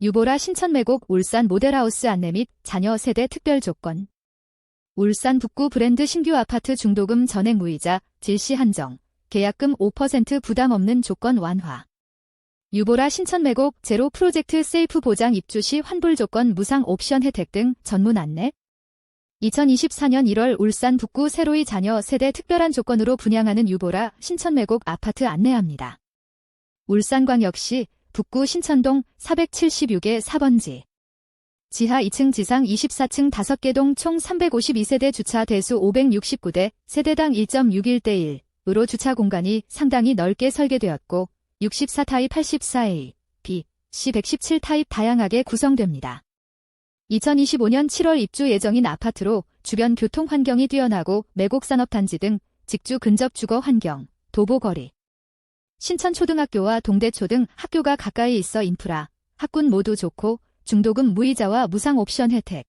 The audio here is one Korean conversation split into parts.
유보라 신천매곡 울산 모델하우스 안내 및 자녀 세대 특별 조건. 울산 북구 브랜드 신규 아파트 중도금 전액 무이자, 질시 한정, 계약금 5% 부담 없는 조건 완화. 유보라 신천매곡 제로 프로젝트 세이프 보장 입주 시 환불 조건 무상 옵션 혜택 등 전문 안내. 2024년 1월 울산 북구 새로이 자녀 세대 특별한 조건으로 분양하는 유보라 신천매곡 아파트 안내합니다. 울산광역시 북구 신천동 476의 4번지. 지하 2층 지상 24층 5개 동 총 352세대 주차 대수 569대, 세대당 1.61대 1으로 주차 공간이 상당히 넓게 설계되었고 64 타입 84A, B, C 117 타입 다양하게 구성됩니다. 2025년 7월 입주 예정인 아파트로 주변 교통 환경이 뛰어나고 매곡산업단지 등 직주 근접 주거 환경, 도보거리, 신천초등학교와 동대초 등 학교가 가까이 있어 인프라, 학군 모두 좋고 중도금 무이자와 무상 옵션 혜택,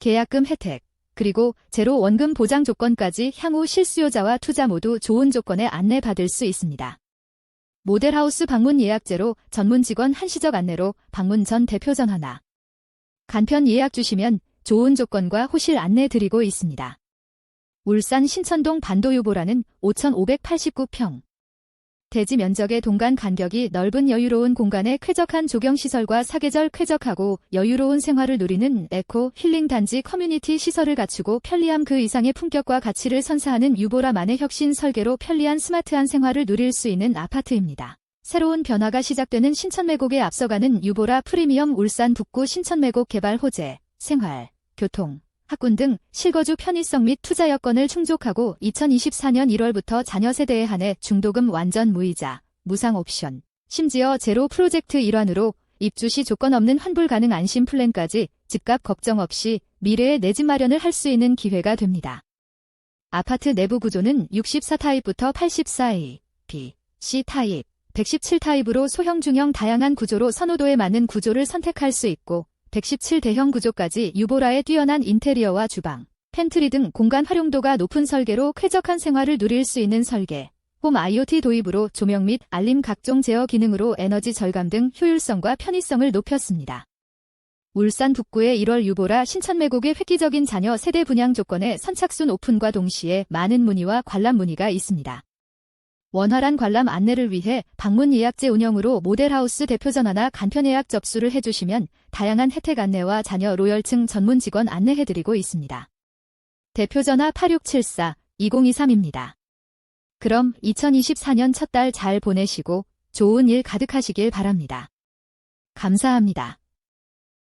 계약금 혜택, 그리고 제로 원금 보장 조건까지 향후 실수요자와 투자 모두 좋은 조건에 안내받을 수 있습니다. 모델하우스 방문 예약제로 전문 직원 한시적 안내로 방문 전 대표 전화나 간편 예약 주시면 좋은 조건과 호실 안내 드리고 있습니다. 울산 신천동 반도유보라는 5,589평. 대지 면적의 동간 간격이 넓은 여유로운 공간에 쾌적한 조경시설과 사계절 쾌적하고 여유로운 생활을 누리는 에코 힐링 단지 커뮤니티 시설을 갖추고 편리함 그 이상의 품격과 가치를 선사하는 유보라만의 혁신 설계로 편리한 스마트한 생활을 누릴 수 있는 아파트입니다. 새로운 변화가 시작되는 신천매곡에 앞서가는 유보라 프리미엄 울산 북구 신천매곡 개발 호재, 생활, 교통, 학군 등 실거주 편의성 및 투자 여건을 충족하고 2024년 1월부터 자녀 세대에 한해 중도금 완전 무이자, 무상 옵션, 심지어 제로 프로젝트 일환으로 입주 시 조건 없는 환불 가능 안심 플랜까지 집값 걱정 없이 미래의 내 집 마련을 할 수 있는 기회가 됩니다. 아파트 내부 구조는 64타입부터 84A, B, C 타입, 117타입으로 소형 중형 다양한 구조로 선호도에 맞는 구조를 선택할 수 있고 117 대형 구조까지 유보라의 뛰어난 인테리어와 주방, 팬트리 등 공간 활용도가 높은 설계로 쾌적한 생활을 누릴 수 있는 설계. 홈 IoT 도입으로 조명 및 알림 각종 제어 기능으로 에너지 절감 등 효율성과 편의성을 높였습니다. 울산 북구의 1월 유보라 신천매곡의 획기적인 자녀 세대 분양 조건에 선착순 오픈과 동시에 많은 문의와 관람 문의가 있습니다. 원활한 관람 안내를 위해 방문 예약제 운영으로 모델하우스 대표 전화나 간편 예약 접수를 해주시면 다양한 혜택 안내와 자녀 로열층 전문 직원 안내해드리고 있습니다. 대표 전화 8674-2023입니다. 그럼 2024년 첫 달 잘 보내시고 좋은 일 가득하시길 바랍니다. 감사합니다.